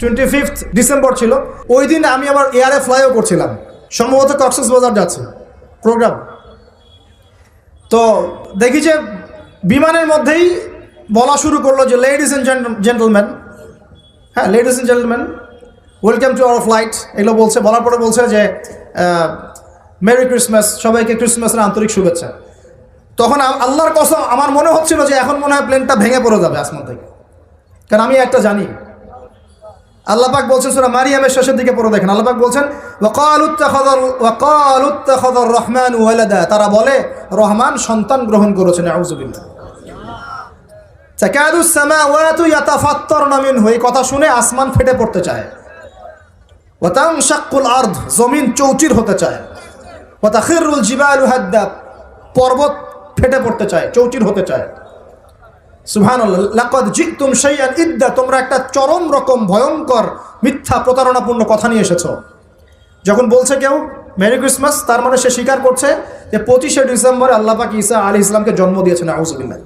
Twenty fifth December ছিল। ওই দিন আমি আবার এয়ারে ফ্লাইও করছিলাম। সম্ভবত কক্সেস বাজার যাচ্ছে। প্রোগ্রাম তো দেখি যে বিমানের মধ্যেই বলা শুরু করল যে লেডিস অ্যান্ড জেন্টলম্যান হ্যাঁ ladies and gentleman welcome to our flight এগুলো বলছে, বলার পরে বলছে যে মেরি ক্রিসমাস সবাইকে ক্রিসমাসের আন্তরিক শুভেচ্ছা। তখন আল্লাহর কসম, আমার মনে হচ্ছিল যে এখন মনে হয় প্লেনটা ভেঙে পড়ে যাবে আসমান থেকে। কারণ আমি একটা জানি আল্লাহ পাক বলছেন সুরা মারিয়ামের শেষের দিকে পড়ে দেখেন। আল্লাহ পাক বলছেন রহমান তারা বলে, রহমান সন্তান গ্রহণ করেছেন কথা শুনে আসমান ফেটে পড়তে চায়। আরদ, জমিন চৌচির হতে চায়। ওয়া তাখিরুল জিবালু হাদ্দা পর্বত ফেটে পড়তে চায়, চৌচির হতে চায়। ইদ্দা, তোমরা একটা চরম রকম ভয়ঙ্কর মিথ্যা প্রতারণাপূর্ণ কথা নিয়ে এসেছ। যখন বলছে কেউ, মেরি ক্রিসমাস, তার মানে সে করছে যে পঁচিশে ডিসেম্বরে আল্লাহ ইসা আলী ইসলামকে জন্ম দিয়েছেন আউজুবিল্লাহ